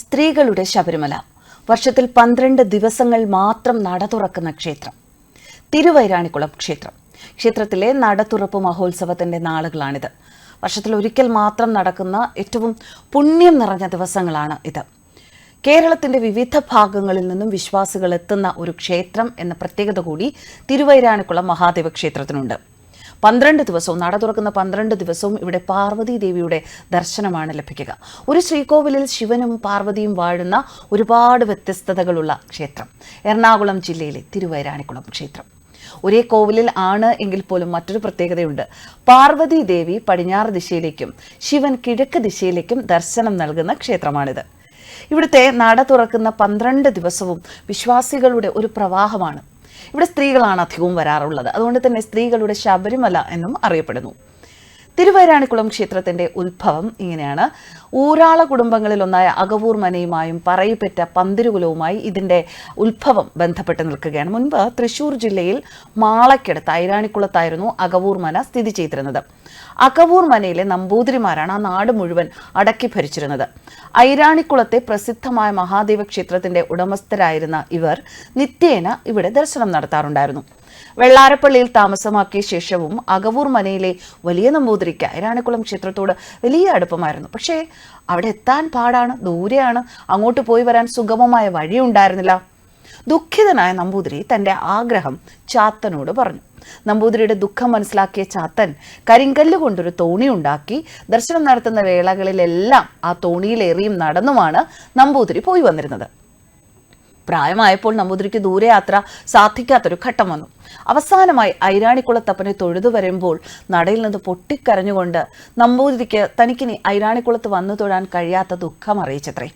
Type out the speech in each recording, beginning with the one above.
സ്ത്രീകളുടെ ശബരിമല. വർഷത്തിൽ പന്ത്രണ്ട് ദിവസങ്ങൾ മാത്രം നട തുറക്കുന്ന ക്ഷേത്രം. തിരുവൈരാണിക്കുളം ക്ഷേത്രം. ക്ഷേത്രത്തിലെ നട തുറപ്പ് മഹോത്സവത്തിന്റെ നാളുകളാണിത്. വർഷത്തിൽ ഒരിക്കൽ മാത്രം നടക്കുന്ന ഏറ്റവും പുണ്യം നിറഞ്ഞ ദിവസങ്ങളാണ് ഇത്. കേരളത്തിന്റെ വിവിധ ഭാഗങ്ങളിൽ നിന്നും വിശ്വാസികൾ എത്തുന്ന ഒരു ക്ഷേത്രം എന്ന പ്രത്യേകത കൂടി തിരുവൈരാണിക്കുളം മഹാദേവ ക്ഷേത്രത്തിനുണ്ട്. പന്ത്രണ്ട് ദിവസവും നട തുറക്കുന്ന പന്ത്രണ്ട് ദിവസവും ഇവിടെ പാർവതി ദേവിയുടെ ദർശനമാണ് ലഭിക്കുക. ഒരു ശ്രീകോവിലിൽ ശിവനും പാർവതിയും വാഴുന്ന ഒരുപാട് വ്യത്യസ്തതകളുള്ള ക്ഷേത്രം. എറണാകുളം ജില്ലയിലെ തിരുവൈരാണിക്കുളം ക്ഷേത്രം. ഒരേ കോവിലിൽ ആണ് എങ്കിൽ പോലും മറ്റൊരു പ്രത്യേകതയുണ്ട്. പാർവതി ദേവി പടിഞ്ഞാറ് ദിശയിലേക്കും ശിവൻ കിഴക്ക് ദിശയിലേക്കും ദർശനം നൽകുന്ന ക്ഷേത്രമാണിത്. ഇവിടുത്തെ നട തുറക്കുന്ന പന്ത്രണ്ട് ദിവസവും വിശ്വാസികളുടെ ഒരു പ്രവാഹമാണ് ഇവിടെ സ്ത്രീകളാണ് അധികവും വരാറുള്ളത്. അതുകൊണ്ട് തന്നെ സ്ത്രീകളുടെ ശബരിമല എന്നും അറിയപ്പെടുന്നു. തിരുവൈരാണിക്കുളം ക്ഷേത്രത്തിന്റെ ഉത്ഭവം ഇങ്ങനെയാണ്. ഊരാള കുടുംബങ്ങളിലൊന്നായ അകവൂർ മനയുമായും പറയിപ്പറ്റ പന്തിരുകുലവുമായി ഇതിന്റെ ഉത്ഭവം ബന്ധപ്പെട്ട് നിൽക്കുകയാണ്. മുൻപ് തൃശൂർ ജില്ലയിൽ മാളയ്ക്കടുത്ത് ഐരാണിക്കുളത്തായിരുന്നു അകവൂർ മന സ്ഥിതി ചെയ്തിരുന്നത്. അകവൂർ മനയിലെ നമ്പൂതിരിമാരാണ് ആ നാട് മുഴുവൻ അടക്കി ഭരിച്ചിരുന്നത്. ഐരാണിക്കുളത്തെ പ്രസിദ്ധമായ മഹാദേവ ക്ഷേത്രത്തിന്റെ ഉടമസ്ഥരായിരുന്ന ഇവർ നിത്യേന ഇവിടെ ദർശനം നടത്താറുണ്ടായിരുന്നു. വെള്ളാരപ്പള്ളിയിൽ താമസമാക്കിയ ശേഷവും അകവൂർ മനയിലെ വലിയ നമ്പൂതിരിക്ക് ഐരാണിക്കുളം ക്ഷേത്രത്തോട് വലിയ അടുപ്പമായിരുന്നു. പക്ഷേ അവിടെ എത്താൻ പാടാണ് ദൂരെയാണ് അങ്ങോട്ട് പോയി വരാൻ സുഗമമായ വഴി ഉണ്ടായിരുന്നില്ല ദുഃഖിതനായ നമ്പൂതിരി തന്റെ ആഗ്രഹം ചാത്തനോട് പറഞ്ഞു. നമ്പൂതിരിയുടെ ദുഃഖം മനസ്സിലാക്കിയ ചാത്തൻ കരിങ്കല്ല് കൊണ്ടൊരു തോണി ഉണ്ടാക്കി ദർശനം നടത്തുന്ന വേളകളിലെല്ലാം ആ തോണിയിലേറിയും നടന്നുമാണ് നമ്പൂതിരി പോയി വന്നിരുന്നത്. പ്രായമായപ്പോൾ നമ്പൂതിരിക്ക് ദൂരയാത്ര സാധിക്കാത്തൊരു ഘട്ടം വന്നു. അവസാനമായി ഐരാണിക്കുളത്തപ്പനെ തൊഴുതു വരുമ്പോൾ നടയിൽ നിന്ന് പൊട്ടിക്കരഞ്ഞുകൊണ്ട് നമ്പൂതിരിക്ക് തനിക്കിനി ഐരാണിക്കുളത്ത് വന്നു തൊഴാൻ കഴിയാത്ത ദുഃഖം അറിയിച്ചത്രേ.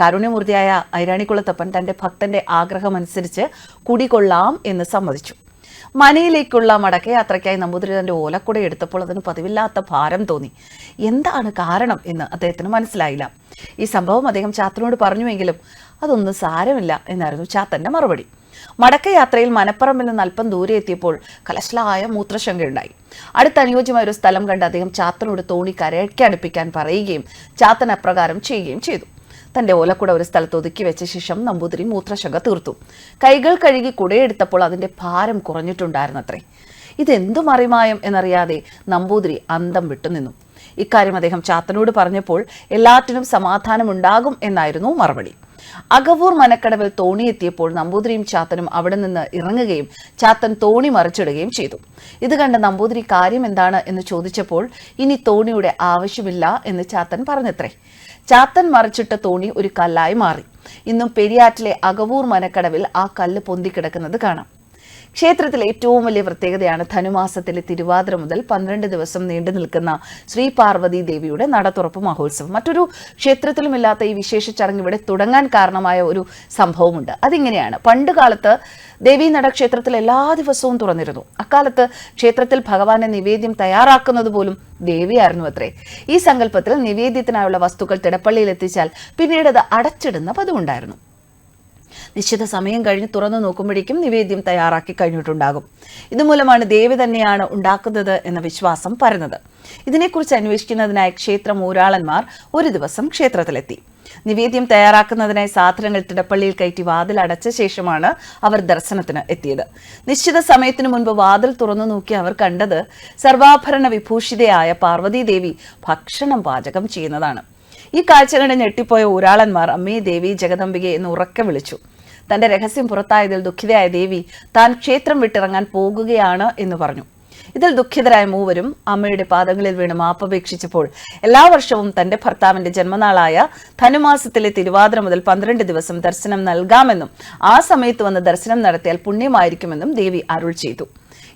കാരുണ്യമൂർത്തിയായ ഐരാണിക്കുളത്തപ്പൻ തന്റെ ഭക്തന്റെ ആഗ്രഹമനുസരിച്ച് കുടികൊള്ളാം എന്ന് സമ്മതിച്ചു. മനയിലേക്കുള്ള മടക്കയാത്രയ്ക്കായി നമ്പൂതിരി തന്റെ ഓലക്കുട എടുത്തപ്പോൾ അതിന് പതിവില്ലാത്ത ഭാരം തോന്നി. എന്താണ് കാരണം എന്ന് അദ്ദേഹത്തിന് മനസ്സിലായില്ല. ഈ സംഭവം അദ്ദേഹം ചാത്തനോട് പറഞ്ഞുവെങ്കിലും അതൊന്നും സാരമില്ല എന്നായിരുന്നു ചാത്തന്റെ മറുപടി. മടക്കയാത്രയിൽ മനപ്പുറമ്പിൽ നിന്ന് അല്പം ദൂരെ എത്തിയപ്പോൾ കലശലായ മൂത്രശങ്കയുണ്ടായി അടുത്ത അനുയോജ്യമായ ഒരു സ്ഥലം കണ്ട് അദ്ദേഹം ചാത്തനോട് തോണി കരയ്ക്ക് അടുപ്പിക്കാൻ പറയുകയും ചാത്തൻ അപ്രകാരം ചെയ്യുകയും ചെയ്തു. തന്റെ ഓലക്കുട ഒരു സ്ഥലത്ത് ഒതുക്കി വെച്ച ശേഷം നമ്പൂതിരി മൂത്രശങ്ക തീർത്തു. കൈകൾ കഴുകി കുടയെടുത്തപ്പോൾ അതിന്റെ ഭാരം കുറഞ്ഞിട്ടുണ്ടായിരുന്നത്രേ. ഇതെന്തു മറിമായം എന്നറിയാതെ നമ്പൂതിരി അന്തം വിട്ടുനിന്നു ഇക്കാര്യം അദ്ദേഹം ചാത്തനോട് പറഞ്ഞപ്പോൾ എല്ലാറ്റിനും സമാധാനമുണ്ടാകും എന്നായിരുന്നു മറുപടി. അകവൂർ മനക്കടവിൽ തോണി എത്തിയപ്പോൾ നമ്പൂതിരിയും ചാത്തനും അവിടെ നിന്ന് ഇറങ്ങുകയും ചാത്തൻ തോണി മറിച്ചിടുകയും ചെയ്തു. ഇത് കണ്ട് നമ്പൂതിരി കാര്യം എന്താണ് എന്ന് ചോദിച്ചപ്പോൾ ഇനി തോണിയുടെ ആവശ്യമില്ല എന്ന് ചാത്തൻ പറഞ്ഞത്രേ. ചാത്തൻ മറിച്ചിട്ട തോണി ഒരു കല്ലായി മാറി. ഇന്നും പെരിയാറ്റിലെ അകവൂർ മനക്കടവിൽ ആ കല്ല് പൊന്തിക്കിടക്കുന്നത് കാണാം. ക്ഷേത്രത്തിലെ ഏറ്റവും വലിയ പ്രത്യേകതയാണ് ധനുമാസത്തിലെ തിരുവാതിര മുതൽ പന്ത്രണ്ട് ദിവസം നീണ്ടു നിൽക്കുന്ന ശ്രീ പാർവതി ദേവിയുടെ നടത്തുറപ്പ് മഹോത്സവം. മറ്റൊരു ക്ഷേത്രത്തിലുമില്ലാത്ത ഈ വിശേഷ ചടങ്ങ് ഇവിടെ തുടങ്ങാൻ കാരണമായ ഒരു സംഭവമുണ്ട്. അതിങ്ങനെയാണ്. പണ്ട് കാലത്ത് ദേവീ നട ക്ഷേത്രത്തിൽ എല്ലാ ദിവസവും തുറന്നിരുന്നു. അക്കാലത്ത് ക്ഷേത്രത്തിൽ ഭഗവാന്റെ നിവേദ്യം തയ്യാറാക്കുന്നത് പോലും ദേവിയായിരുന്നു അത്രേ. ഈ സങ്കല്പത്തിൽ നിവേദ്യത്തിനായുള്ള വസ്തുക്കൾ തിടപ്പള്ളിയിൽ എത്തിച്ചാൽ പിന്നീട് അത് അടച്ചിടുന്ന പതിവുണ്ടായിരുന്നു. നിശ്ചിത സമയം കഴിഞ്ഞ് തുറന്നു നോക്കുമ്പോഴേക്കും നിവേദ്യം തയ്യാറാക്കി കഴിഞ്ഞിട്ടുണ്ടാകും. ഇതുമൂലമാണ് ദേവി തന്നെയാണ് ഉണ്ടാക്കുന്നത് എന്ന വിശ്വാസം പരന്നത്. ഇതിനെക്കുറിച്ച് അന്വേഷിക്കുന്നതിനായി ക്ഷേത്ര മൂരാളന്മാർ ഒരു ദിവസം ക്ഷേത്രത്തിലെത്തി. നിവേദ്യം തയ്യാറാക്കുന്നതിനായി സാധനങ്ങൾ തിടപ്പള്ളിയിൽ കയറ്റി വാതിൽ അടച്ച ശേഷമാണ് അവർ ദർശനത്തിന് എത്തിയത്. നിശ്ചിത സമയത്തിനു മുൻപ് വാതിൽ തുറന്നു നോക്കി അവർ കണ്ടത് സർവാഭരണ വിഭൂഷിതയായ പാർവതീദേവി ഭക്ഷണം പാചകം ചെയ്യുന്നതാണ്. ഈ കാഴ്ച കണ്ട് ഞെട്ടിപ്പോയ ഊരാളന്മാർ അമ്മേ ദേവി ജഗദംബികെ എന്ന് ഉറക്കെ വിളിച്ചു. തന്റെ രഹസ്യം പുറത്തായതിൽ ദുഃഖിതയായ ദേവി താൻ ക്ഷേത്രം വിട്ടിറങ്ങാൻ പോകുകയാണ് എന്ന് പറഞ്ഞു. ഇതിൽ ദുഃഖിതരായ മൂവരും അമ്മയുടെ പാദങ്ങളിൽ വീണ് മാപ്പപേക്ഷിച്ചപ്പോൾ എല്ലാ വർഷവും തന്റെ ഭർത്താവിന്റെ ജന്മനാളായ ധനുമാസത്തിലെ തിരുവാതിര മുതൽ പന്ത്രണ്ട് ദിവസം ദർശനം നൽകാമെന്നും ആ സമയത്ത് വന്ന് ദർശനം നടത്തിയാൽ പുണ്യമായിരിക്കുമെന്നും ദേവി അരുൾ ചെയ്തു.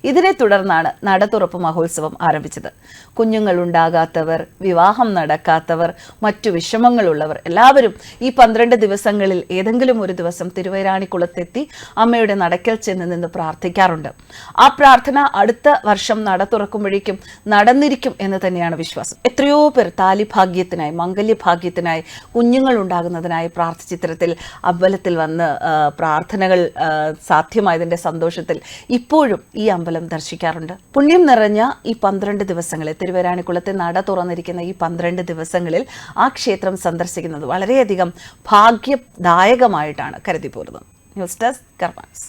ഇതിനെ തുടർന്നാണ് നടതുറപ്പ് മഹോത്സവം ആരംഭിച്ചത്. കുഞ്ഞുങ്ങൾ ഉണ്ടാകാത്തവർ വിവാഹം നടക്കാത്തവർ മറ്റു വിഷമങ്ങളുള്ളവർ എല്ലാവരും ഈ പന്ത്രണ്ട് ദിവസങ്ങളിൽ ഏതെങ്കിലും ഒരു ദിവസം തിരുവൈരാണിക്കുളത്തെത്തി അമ്മയുടെ നടക്കൽ ചെന്ന് നിന്ന് പ്രാർത്ഥിക്കാറുണ്ട്. ആ പ്രാർത്ഥന അടുത്ത വർഷം നട തുറക്കുമ്പോഴേക്കും നടന്നിരിക്കും എന്ന് തന്നെയാണ് വിശ്വാസം. എത്രയോ പേർ താലിഭാഗ്യത്തിനായി മംഗല്യഭാഗ്യത്തിനായി കുഞ്ഞുങ്ങൾ ഉണ്ടാകുന്നതിനായി പ്രാർത്ഥിച്ചിത്രത്തിൽ അമ്പലത്തിൽ വന്ന് പ്രാർത്ഥനകൾ സാധ്യമായതിന്റെ സന്തോഷത്തിൽ ഇപ്പോഴും ഈ അമ്പലം അമ്പലം ദർശിക്കാറുണ്ട്. പുണ്യം നിറഞ്ഞ ഈ പന്ത്രണ്ട് ദിവസങ്ങളിൽ തിരുവരാണിക്കുളത്തെ നട തുറന്നിരിക്കുന്ന ഈ പന്ത്രണ്ട് ദിവസങ്ങളിൽ ആ ക്ഷേത്രം സന്ദർശിക്കുന്നത് വളരെയധികം ഭാഗ്യദായകമായിട്ടാണ് കരുതി പോരുന്നത് ന്യൂസ് ഡെസ്ക് കർമാൻസ്